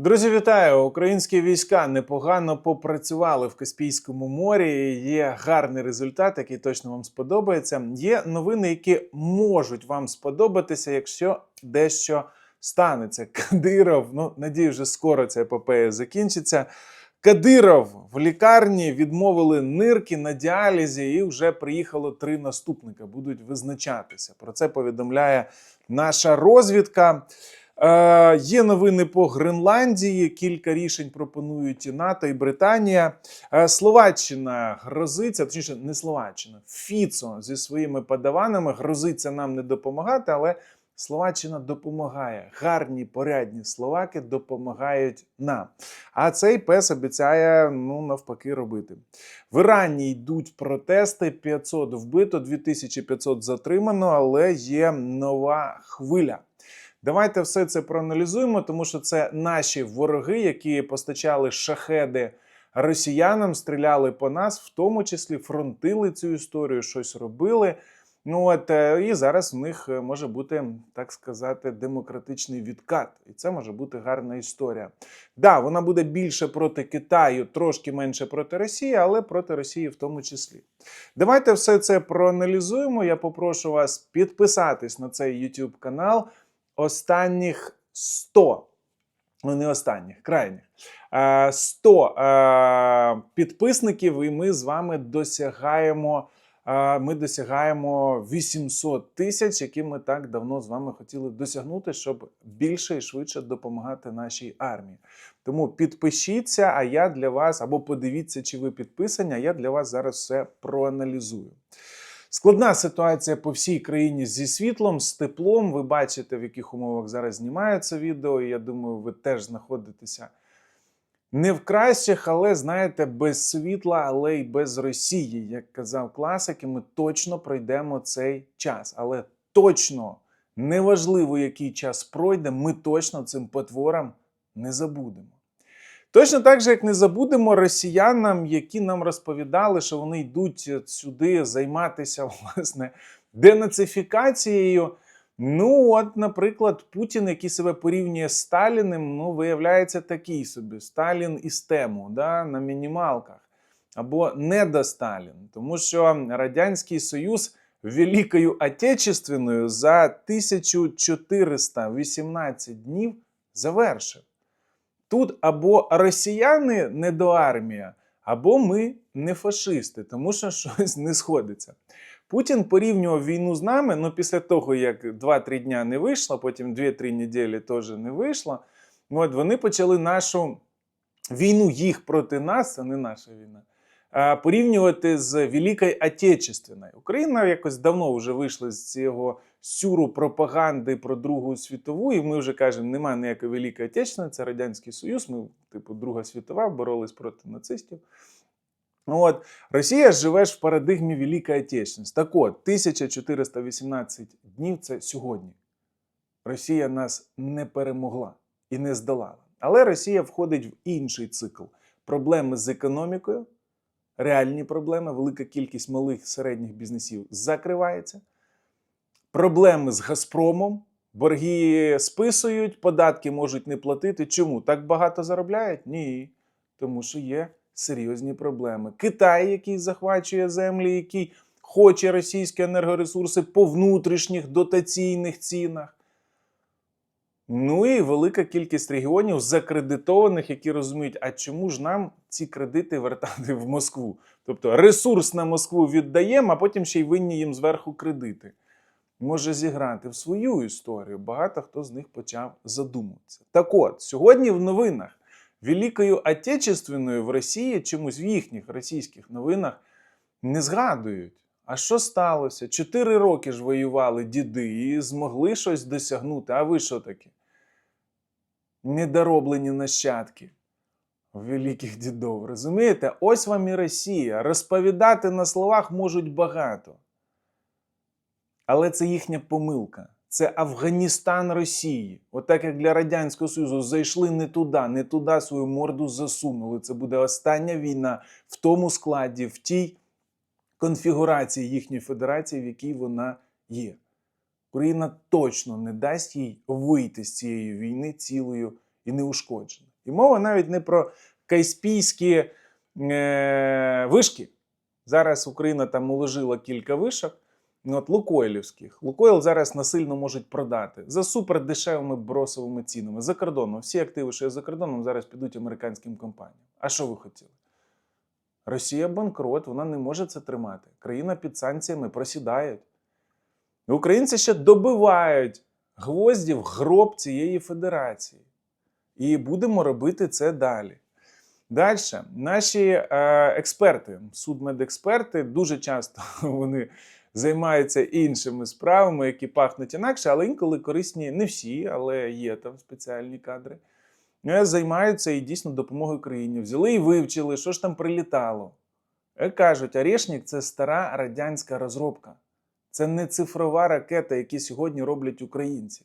Друзі, вітаю! Українські війська непогано попрацювали в Каспійському морі. Є гарний результат, який точно вам сподобається. Є новини, які можуть вам сподобатися, якщо дещо станеться. Кадиров, ну надію, вже скоро ця епопея закінчиться. Кадиров в лікарні відмовили нирки на діалізі, і вже приїхало три наступника. Будуть визначатися. Про це повідомляє наша розвідка. Е, є новини по Гренландії. Кілька рішень пропонують і НАТО і Британія. Е, Словаччина грозиться, точніше, не Словаччина, Фіцо зі своїми подаванами грозиться нам не допомагати, але Словаччина допомагає. Гарні, порядні словаки допомагають нам. А цей пес обіцяє ну навпаки робити. В Ірані йдуть протести. 500 вбито, 2500 затримано, але є нова хвиля. Давайте все це проаналізуємо, тому що це наші вороги, які постачали шахеди росіянам, стріляли по нас, в тому числі фронтили цю історію, щось робили. Ну от е, і зараз в них е, може бути, так сказати, демократичний відкат, і це може бути гарна історія. Да, вона буде більше проти Китаю, трошки менше проти Росії, але проти Росії в тому числі. Давайте все це проаналізуємо. Я попрошу вас підписатись на цей YouTube канал останніх 100, ну не останніх, крайніх, е, 100 е, підписників, і ми з вами досягаємо. е, Ми досягаємо 800 тисяч, які ми так давно з вами хотіли досягнути, щоб більше і швидше допомагати нашій армії. Тому підпишіться, а я для вас або подивіться, чи ви підписані, а я для вас зараз все проаналізую. Складна ситуація по всій країні зі світлом, з теплом. Ви бачите, в яких умовах зараз знімаються відео. Я думаю, ви теж знаходитеся не в кращих, але знаєте, без світла, але й без Росії. Як казав класик, і ми точно пройдемо цей час. Але точно неважливо, який час пройде, ми точно цим потворам не забудемо. Точно так же, як не забудемо росіянам, які нам розповідали, що вони йдуть сюди займатися власне денацифікацією. Ну, от, наприклад, Путін, який себе порівнює з Сталіним, ну, виявляється такий собі: Сталін із тему да, на мінімалках. Або не до Сталін. Тому що Радянський Союз Великою Отечественною за 1418 днів завершив. Тут або росіяни не до армія, або ми не фашисти, тому що щось не сходиться. Путін порівнював війну з нами. Ну, після того, як 2-3 дня не вийшло, потім 2-3 неділі теж не вийшло. От вони почали нашу війну їх проти нас, це не наша війна. Порівнювати з Великою Отечественною. Україна якось давно вже вийшла з цього сюру пропаганди про Другу світову, і ми вже кажемо, немає ніякої Великої Отечественної, це Радянський Союз. Ми, типу, Друга світова, боролись проти нацистів. От, Росія живе ж в парадигмі Великої Отечественності. Так от, 1418 днів це сьогодні. Росія нас не перемогла і не здолала. Але Росія входить в інший цикл. Проблеми з економікою, реальні проблеми, велика кількість малих середніх бізнесів закривається. Проблеми з Газпромом, борги списують, податки можуть не платити. Чому? Так багато заробляють? Ні. Тому що є серйозні проблеми. Китай, який захвачує землі, який хоче російські енергоресурси по внутрішніх дотаційних цінах. Ну і велика кількість регіонів закредитованих, які розуміють, а чому ж нам ці кредити вертати в Москву? Тобто ресурс на Москву віддаємо, а потім ще й винні їм зверху кредити. Може зіграти в свою історію. Багато хто з них почав задумуватися. Так от, сьогодні в новинах Великою Отечественною в Росії чомусь в їхніх російських новинах не згадують. А що сталося? Чотири роки ж воювали діди і змогли щось досягнути. А ви що таке? Недороблені нащадки великих дідов. Розумієте? Ось вам і Росія. Розповідати на словах можуть багато. Але це їхня помилка. Це Афганістан Росії. Отак як для Радянського Союзу зайшли не туди, не туди свою морду засунули. Це буде остання війна в тому складі, в тій конфігурації їхньої федерації, в якій вона є. Україна точно не дасть їй вийти з цієї війни цілою і неушкодженою. І мова навіть не про каспійські е, вишки. Зараз Україна там уложила кілька вишок. Ну, от Лукойлівських. Лукойл зараз насильно можуть продати за супердешевими бросовими цінами за кордоном. Всі активи, що є за кордоном, зараз підуть американським компаніям. А що ви хотіли? Росія банкрот, вона не може це тримати. Країна під санкціями просідають. І Українці ще добивають гвозді в гроб цієї федерації. І будемо робити це далі. Далі, наші е, експерти, судмедексперти, дуже часто вони займаються іншими справами, які пахнуть інакше, але інколи корисні не всі, але є там спеціальні кадри. Е, Займаються і дійсно допомогою країні. Взяли і вивчили, що ж там прилітало. Е, Кажуть, Орешник це стара радянська розробка. Це не цифрова ракета, які сьогодні роблять українці.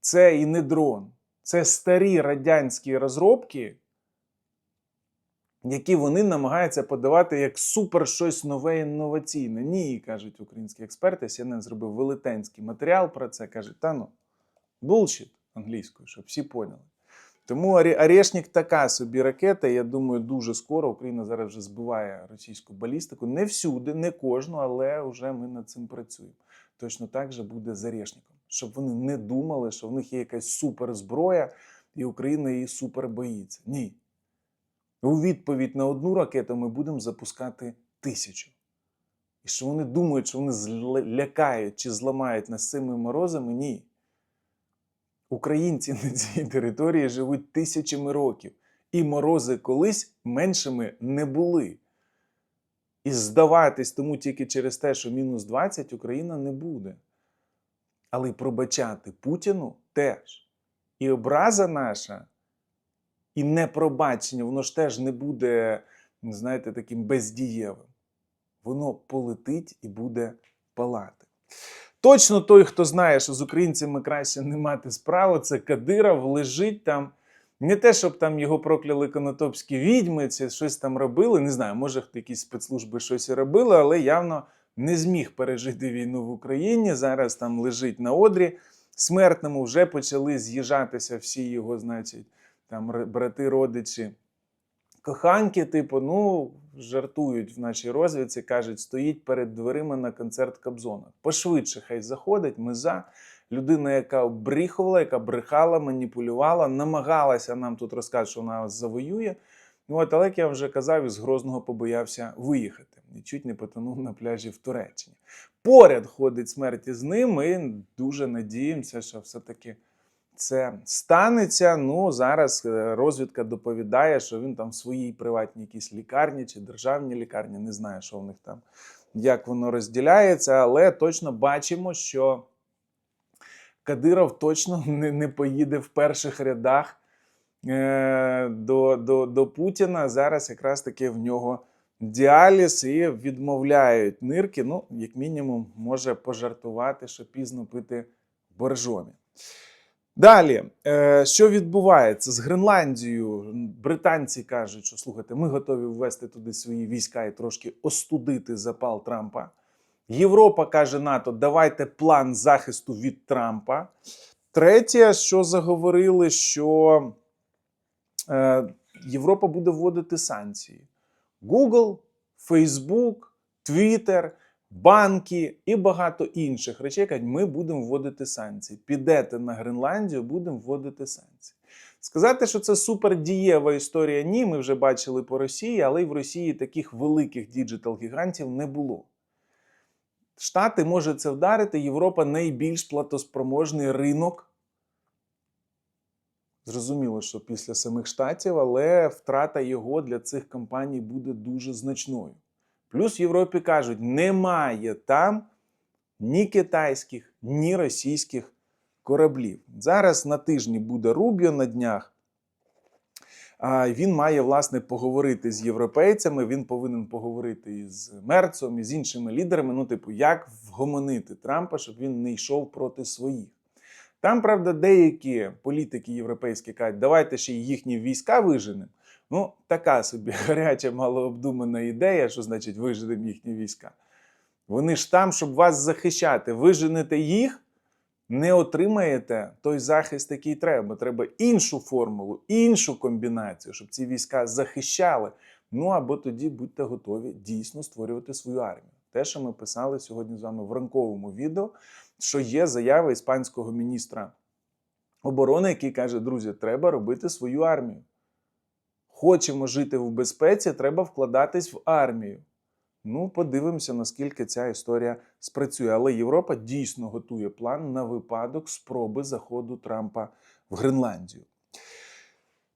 Це і не дрон. Це старі радянські розробки, які вони намагаються подавати як супер щось нове інноваційне. Ні, кажуть українські експерти. CNN зробив велетенський матеріал про це. Каже, та ну, bullshit англійською, щоб всі поняли. Тому Орешник така собі ракета. Я думаю, дуже скоро Україна зараз вже збиває російську балістику. Не всюди, не кожну, але вже ми над цим працюємо. Точно так же буде з Орешником. Щоб вони не думали, що в них є якась суперзброя, і Україна її супер боїться. Ні. У відповідь на одну ракету ми будемо запускати тисячу. І що вони думають, що вони зля- лякають чи зламають нас цими морозами? Ні. Українці на цій території живуть тисячами років, і морози колись меншими не були. І здаватись тому тільки через те, що мінус 20 Україна не буде. Але й пробачати Путіну теж. І образа наша, і непробачення, воно ж теж не буде, знаєте, таким бездієвим. Воно полетить і буде палати. Точно той, хто знає, що з українцями краще не мати справу, це Кадиров лежить там. Не те, щоб там його прокляли конотопські відьми, чи щось там робили. Не знаю, може якісь спецслужби щось робили, але явно не зміг пережити війну в Україні. Зараз там лежить на одрі смертному, вже почали з'їжджатися всі його, значить, там брати, родичі. Коханки, типу, ну, жартують в нашій розвідці, кажуть, стоїть перед дверима на концерт Кобзона. Пошвидше хай заходить, ми за. Людина, яка обріхувала, яка брехала, маніпулювала, намагалася нам тут розказати, що вона завоює. Ну, от, але як я вже казав, із Грозного побоявся виїхати і чуть не потонув на пляжі в Туреччині. Поряд ходить смерть із ним. Ми дуже надіємося, що все-таки це станеться. Ну, зараз е, розвідка доповідає, що він там в своїй приватній якійсь лікарні чи державній лікарні, не знаю, що в них там, як воно розділяється, але точно бачимо, що Кадиров точно не, не поїде в перших рядах е, до, до, до Путіна. Зараз якраз таки в нього діаліз і відмовляють нирки. Ну, як мінімум, може пожартувати, що пізно пити боржомі. Далі, е, що відбувається з Гренландією? Британці кажуть, що слухайте, ми готові ввести туди свої війська і трошки остудити запал Трампа. Європа каже НАТО, давайте план захисту від Трампа. Третє, що заговорили, що е, Європа буде вводити санкції. Google, Facebook, Twitter, банки і багато інших речей кажуть, ми будемо вводити санкції. Підете на Гренландію, будемо вводити санкції. Сказати, що це супердієва історія, ні, ми вже бачили по Росії, але й в Росії таких великих діджитал-гігантів не було. Штати може це вдарити, Європа найбільш платоспроможний ринок. Зрозуміло, що після самих штатів, але втрата його для цих компаній буде дуже значною. Плюс в Європі кажуть, немає там ні китайських, ні російських кораблів. Зараз на тижні буде Рубіо на днях. Він має власне поговорити з європейцями. Він повинен поговорити із Мерцом і з іншими лідерами. Ну, типу, як вгомонити Трампа, щоб він не йшов проти своїх. Там, правда, деякі політики європейські кажуть, давайте ще й їхні війська виженемо. Ну, така собі гаряча, малообдумана ідея, що значить виженемо їхні війська. Вони ж там, щоб вас захищати. Виженете їх, не отримаєте той захист, який треба. Треба іншу формулу, іншу комбінацію, щоб ці війська захищали. Ну або тоді будьте готові дійсно створювати свою армію. Те, що ми писали сьогодні з вами в ранковому відео, що є заява іспанського міністра оборони, який каже: друзі, треба робити свою армію. Хочемо жити в безпеці, треба вкладатись в армію. Ну, подивимося, наскільки ця історія спрацює. Але Європа дійсно готує план на випадок спроби заходу Трампа в Гренландію.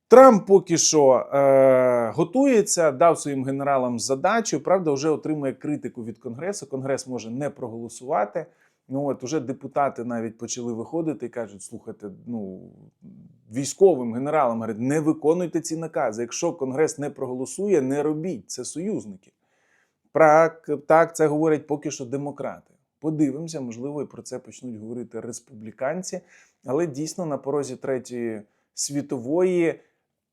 Трамп поки що е, готується, дав своїм генералам задачу. Правда, вже отримує критику від Конгресу. Конгрес може не проголосувати. Ну от уже депутати навіть почали виходити і кажуть: слухайте, ну військовим генералам говорять, не виконуйте ці накази. Якщо Конгрес не проголосує, не робіть. Це союзники. Так, так, це говорять поки що демократи. Подивимося, можливо, і про це почнуть говорити республіканці. Але дійсно на порозі третьої світової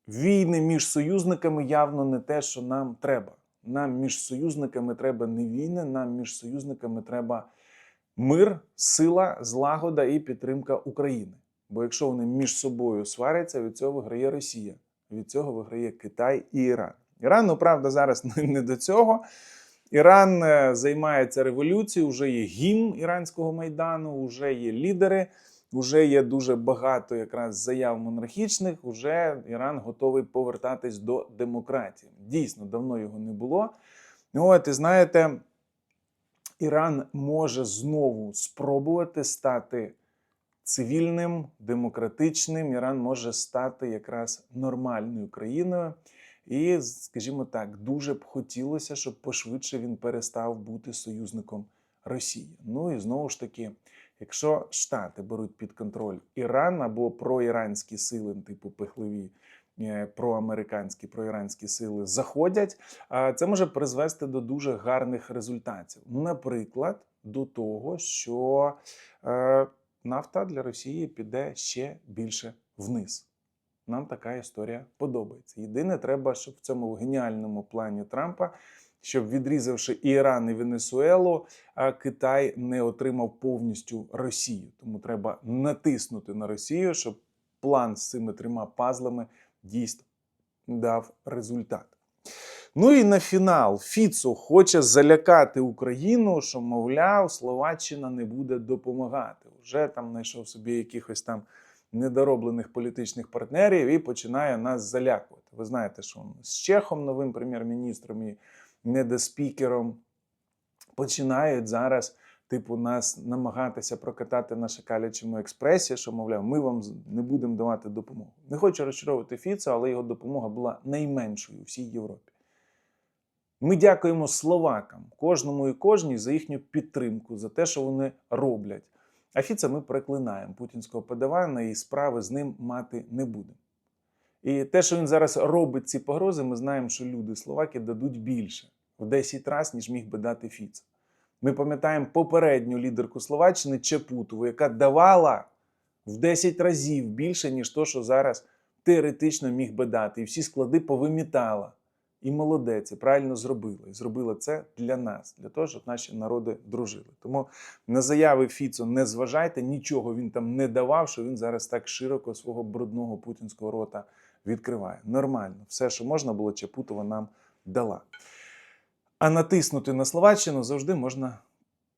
війни між союзниками явно не те, що нам треба. Нам між союзниками треба не війни, нам між союзниками треба мир, сила, злагода і підтримка України. Бо якщо вони між собою сваряться, від цього виграє Росія, від цього виграє Китай і Іран. Іран, ну правда, зараз не до цього. Іран е, займається революцією, вже є гімн іранського майдану, вже є лідери, вже є дуже багато якраз заяв монархічних. Уже Іран готовий повертатись до демократії. Дійсно, давно його не було. От, і знаєте, Іран може знову спробувати стати цивільним, демократичним. Іран може стати якраз нормальною країною. І, скажімо так, дуже б хотілося, щоб пошвидше він перестав бути союзником Росії. Ну і знову ж таки, якщо Штати беруть під контроль Іран або проіранські сили, типу пихливі, проамериканські, проіранські сили заходять, це може призвести до дуже гарних результатів. Наприклад, до того, що е, нафта для Росії піде ще більше вниз. Нам така історія подобається. Єдине, треба, щоб в цьому геніальному плані Трампа, щоб відрізавши Іран і Венесуелу, Китай не отримав повністю Росію. Тому треба натиснути на Росію, щоб план з цими трьома пазлами дійсно дав результат. Ну і на фінал Фіцо хоче залякати Україну, що, мовляв, Словаччина не буде допомагати. Вже там знайшов собі якихось там недороблених політичних партнерів і починає нас залякувати. Ви знаєте, що з Чехом, новим прем'єр-міністром і недоспікером, починають зараз, типу, нас намагатися прокатати на шакалячому експресі, що, мовляв, ми вам не будемо давати допомогу. Не хочу розчаровувати Фіцо, але його допомога була найменшою у всій Європі. Ми дякуємо словакам, кожному і кожній за їхню підтримку, за те, що вони роблять. А Фіца ми проклинаємо путінського подавана і справи з ним мати не будемо. І те, що він зараз робить ці погрози, ми знаємо, що люди Словаки дадуть більше в 10 разів, ніж міг би дати Фіца. Ми пам'ятаємо попередню лідерку Словаччини Чепутову, яка давала в 10 разів більше, ніж то, що зараз теоретично міг би дати. І всі склади повимітала. І молодець, і правильно зробила. І зробила це для нас, для того, щоб наші народи дружили. Тому на заяви Фіцо не зважайте, нічого він там не давав, що він зараз так широко свого брудного путінського рота відкриває. Нормально, все, що можна було, Чапутова нам дала. А натиснути на Словаччину завжди можна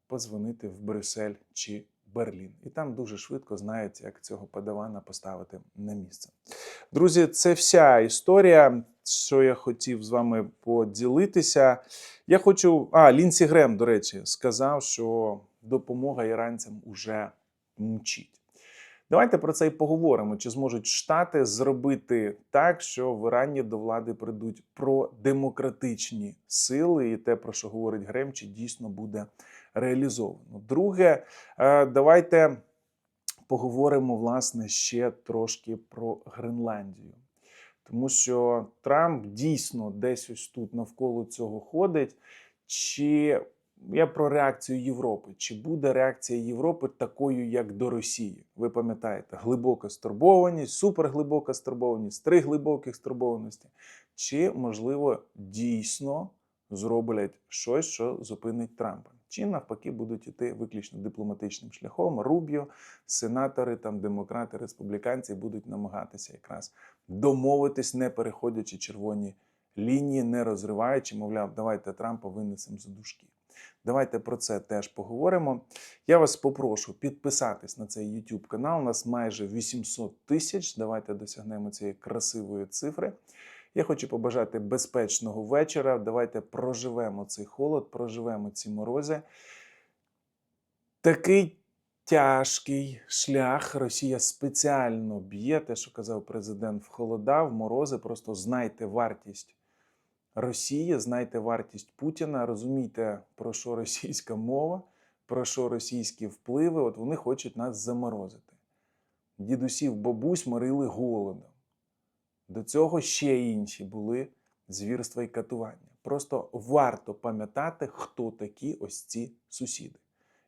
подзвонити в Брюссель чи Берлін. І там дуже швидко знають, як цього подавана поставити на місце. Друзі, це вся історія, що я хотів з вами поділитися. Я хочу. А, Лінсі Грем, до речі, сказав, що допомога іранцям уже мчить. Давайте про це і поговоримо. Чи зможуть Штати зробити так, що в Ірані до влади прийдуть продемократичні сили, і те, про що говорить Грем, чи дійсно буде реалізовано. Друге, е, давайте поговоримо власне ще трошки про Гренландію. Тому що Трамп дійсно десь ось тут навколо цього ходить. Чи я про реакцію Європи? Чи буде реакція Європи такою, як до Росії? Ви пам'ятаєте, глибока стурбованість, суперглибока стурбованість, три глибоких стурбованості. Чи можливо дійсно зроблять щось, що зупинить Трампа? чи навпаки будуть іти виключно дипломатичним шляхом. Рубіо, сенатори, там демократи, республіканці будуть намагатися якраз домовитись, не переходячи червоні лінії, не розриваючи, мовляв, давайте Трампа винесемо за дужки. Давайте про це теж поговоримо. Я вас попрошу підписатись на цей YouTube канал. У нас майже 800 тисяч. Давайте досягнемо цієї красивої цифри. Я хочу побажати безпечного вечора. Давайте проживемо цей холод, проживемо ці морози. Такий тяжкий шлях Росія спеціально б'є, те, що казав президент, в холода, в морози. Просто знайте вартість Росії, знайте вартість Путіна, розумійте, про що російська мова, про що російські впливи. От вони хочуть нас заморозити. Дідусів, бабусь морили голодом. До цього ще інші були звірства і катування. Просто варто пам'ятати, хто такі ось ці сусіди.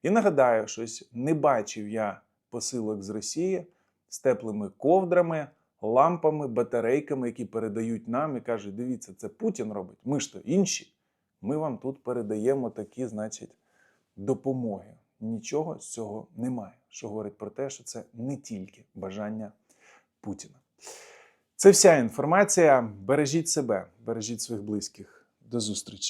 І нагадаю, щось не бачив я посилок з Росії з теплими ковдрами, лампами, батарейками, які передають нам і кажуть: дивіться, це Путін робить. Ми ж то інші. Ми вам тут передаємо такі, значить, допомоги. Нічого з цього немає, що говорить про те, що це не тільки бажання Путіна. Це вся інформація. Бережіть себе, бережіть своїх близьких. До зустрічі.